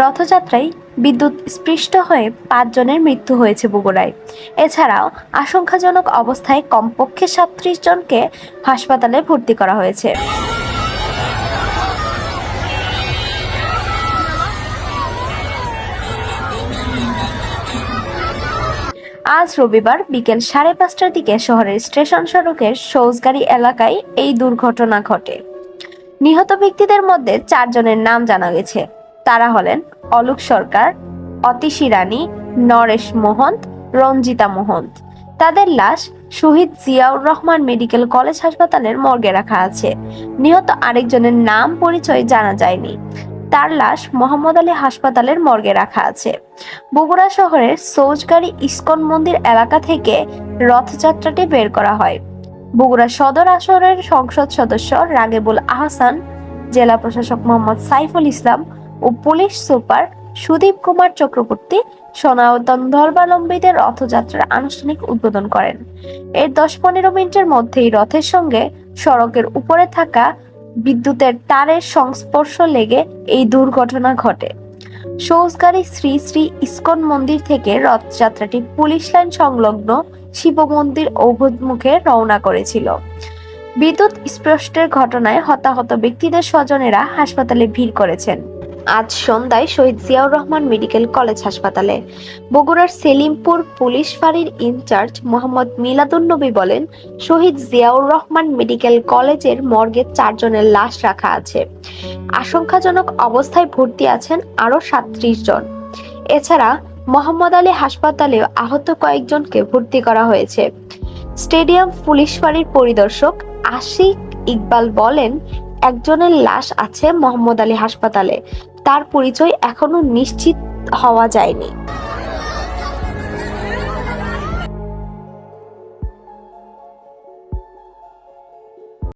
রথযাত্রায় বিদ্যুৎ স্পৃষ্ট হয়ে পাঁচজনের মৃত্যু হয়েছে বগুড়ায়। এছাড়াও আশঙ্কাজনক অবস্থায় কমপক্ষে সাতত্রিশ জনকে হাসপাতালে ভর্তি করা হয়েছে। আজ রবিবার বিকেল সাড়ে পাঁচটার দিকে শহরের স্টেশন সড়কের সৌজগাড়ি এলাকায় এই দুর্ঘটনা ঘটে। নিহত ব্যক্তিদের মধ্যে চারজনের নাম জানা গেছে। তারা হলেন অলোক সরকার, অতিশী রানী, নরেশ মোহন্ত, রঞ্জিতা মোহন্ত। তাদের লাশ শহীদ জিয়াউর রহমান মেডিকেল কলেজ হাসপাতালের মর্গে রাখা আছে। নিহত আরেকজনের নাম পরিচয় জানা যায়নি। তার লাশ মোহাম্মদ আলী হাসপাতালের মর্গে রাখা আছে। বগুড়া শহরের সৌজগাড়ি ইস্কন মন্দির এলাকা থেকে রথযাত্রাটি বের করা হয়। বগুড়া সদর আসরের সংসদ সদস্য রাগেবুল আহসান, জেলা প্রশাসক মোহাম্মদ সাইফুল ইসলাম ও পুলিশ সুপার সুদীপ কুমার চক্রবর্তী সনাতন ধর্মাবলম্বীদের রথযাত্রার আনুষ্ঠানিক উদ্বোধন করেন। এর দশ পনেরো মিনিটের মধ্যেই রথের সঙ্গে সড়কের উপরে থাকা বিদ্যুতের তারের সংস্পর্শ লেগে এই দুর্ঘটনা ঘটে। সৌজগাড়ি শ্রী শ্রী ইস্কন মন্দির থেকে রথযাত্রাটি পুলিশ লাইন সংলগ্ন শিব মন্দির অভিমুখে রওনা করেছিল। বিদ্যুৎ স্পৃষ্টের ঘটনায় হতাহত ব্যক্তিদের স্বজনেরা হাসপাতালে ভিড় করেছেন। আজ সন্ধ্যায় শহীদ জিয়াউর রহমান মেডিকেল কলেজ হাসপাতালে। বগুড়ার সেলিমপুর পুলিশ ফাঁড়ির ইনচার্জ মোহাম্মদ মিলাদুন্নবী বলেন, শহীদ জিয়াউর রহমান মেডিকেল কলেজের মর্গে চারজনের লাশ রাখা আছে। আশঙ্কাজনক অবস্থায় ভর্তি আছেন আরও সাতত্রিশ জন। এছাড়া মোহাম্মদ আলী হাসপাতালে আহত কয়েকজনকে ভর্তি করা হয়েছে। স্টেডিয়াম পুলিশ ফাঁড়ির পরিদর্শক আশিক ইকবাল বলেন, একজনের লাশ আছে মোহাম্মদ আলী হাসপাতালে। তার পরিচয় এখনও নিশ্চিত হওয়া যায়নি।